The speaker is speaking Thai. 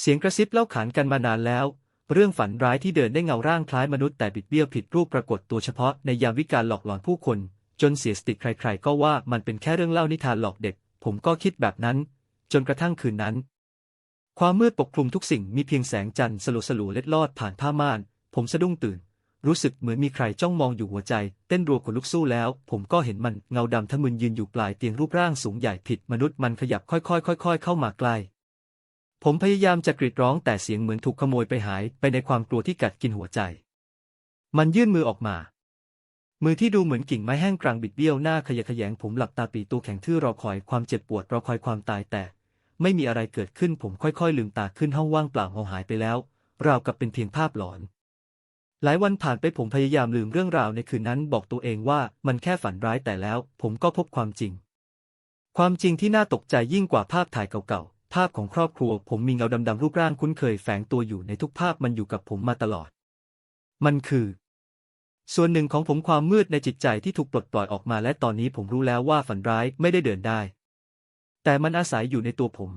เสียงกระซิบเล่าขานกันมานานแล้ว เรื่องฝันร้ายที่เดินได้เงาร่างคล้ายมนุษย์แต่บิดเบี้ยวผิดรูปปรากฏตัวเฉพาะในยามวิกาลหลอกหลอนผู้คน จนเสียสติใคร ๆ ก็ว่ามันเป็นแค่เรื่องเล่านิทานหลอกเด็ก ผมก็คิดแบบนั้น จนกระทั่งคืนนั้น ความมืดปกคลุมทุกสิ่งมีเพียงแสงจันทร์สลัวสลัวๆเล็ดลอดผ่านผ้าม่าน ผมสะดุ้งตื่น รู้สึกเหมือนมีใครจ้องมองอยู่หัวใจ เต้นรัวขนลุกสู้แล้ว ผมก็เห็นมันเงาดำทะมึนยืนอยู่ปลายเตียงรูปร่างสูงใหญ่ผิดมนุษย์มันขยับค่อยๆค่อย ๆ เข้ามาใกล้ ผมพยายามจะกรีดร้องแต่เสียงเหมือนถูกขโมยไปหายไปในความกลัวที่กัดกินหัวใจ มันยื่นมือออกมา มือที่ดูเหมือนกิ่งไม้แห้งกลางบิดเบี้ยวหน้าขยะแขยงผมหลับตาปีตัวแข็งทื่อรอคอยความเจ็บปวดรอคอยความตายแต่ ไม่มีอะไรเกิดขึ้นผมค่อยๆ ลืมตาขึ้นห้องว่างเปล่าหายไปแล้ว ราวกับเป็นเพียงภาพหลอน หลายวันผ่านไปผมพยายามลืมเรื่องราวในคืนนั้นบอกตัวเองว่ามันแค่ฝันร้ายแต่แล้ว ผมก็พบความจริง ความจริงที่น่าตกใจยิ่งกว่าภาพถ่ายเก่าๆ ภาพของครอบครัวผมมีเงาดำๆรูปร่างคุ้นเคยแฝงตัวอยู่ในทุกภาพมันอยู่กับผมมาตลอด มันคือ ส่วนหนึ่งของผมความมืดในจิตใจที่ถูกปลดปล่อยออกมาและตอนนี้ผมรู้แล้วว่าฝันร้ายไม่ได้เดินได้ แต่มันอาศัยอยู่ในตัวผม